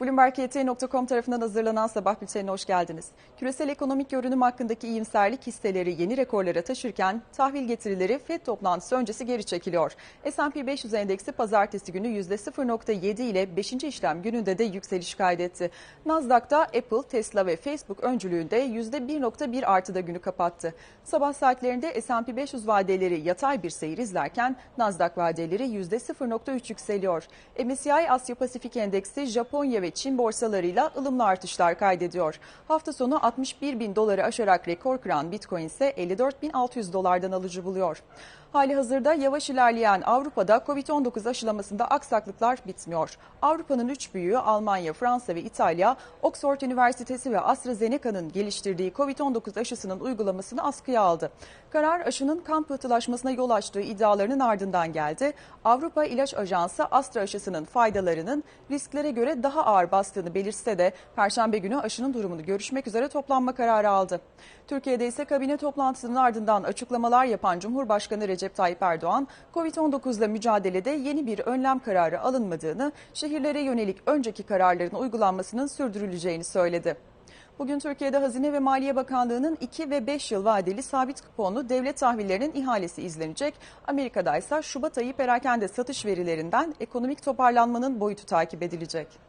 BloombergYT.com tarafından hazırlanan sabah bültenine hoş geldiniz. Küresel ekonomik görünüm hakkındaki iyimserlik hisseleri yeni rekorlara taşırken tahvil getirileri FED toplantısı öncesi geri çekiliyor. S&P 500 endeksi pazartesi günü %0.7 ile 5. işlem gününde de yükseliş kaydetti. Nasdaq'ta Apple, Tesla ve Facebook öncülüğünde %1.1 artıda günü kapattı. Sabah saatlerinde S&P 500 vadeleri yatay bir seyir izlerken Nasdaq vadeleri %0.3 yükseliyor. MSCI Asya Pasifik Endeksi Japonya ve Çin borsalarıyla ılımlı artışlar kaydediyor. Hafta sonu 61 bin doları aşarak rekor kıran Bitcoin ise 54.600 dolardan alıcı buluyor. Hali hazırda yavaş ilerleyen Avrupa'da Covid-19 aşılamasında aksaklıklar bitmiyor. Avrupa'nın üç büyüğü Almanya, Fransa ve İtalya, Oxford Üniversitesi ve AstraZeneca'nın geliştirdiği Covid-19 aşısının uygulamasını askıya aldı. Karar aşının kan pıhtılaşmasına yol açtığı iddialarının ardından geldi. Avrupa İlaç Ajansı Astra aşısının faydalarının risklere göre daha ağır bastığını belirtse de Perşembe günü aşının durumunu görüşmek üzere toplanma kararı aldı. Türkiye'de ise kabine toplantısının ardından açıklamalar yapan Cumhurbaşkanı Recep Tayyip Erdoğan, Covid-19 ile mücadelede yeni bir önlem kararı alınmadığını, şehirlere yönelik önceki kararların uygulanmasının sürdürüleceğini söyledi. Bugün Türkiye'de Hazine ve Maliye Bakanlığı'nın 2 ve 5 yıl vadeli sabit kuponlu devlet tahvillerinin ihalesi izlenecek. Amerika'da ise Şubat ayı perakende satış verilerinden ekonomik toparlanmanın boyutu takip edilecek.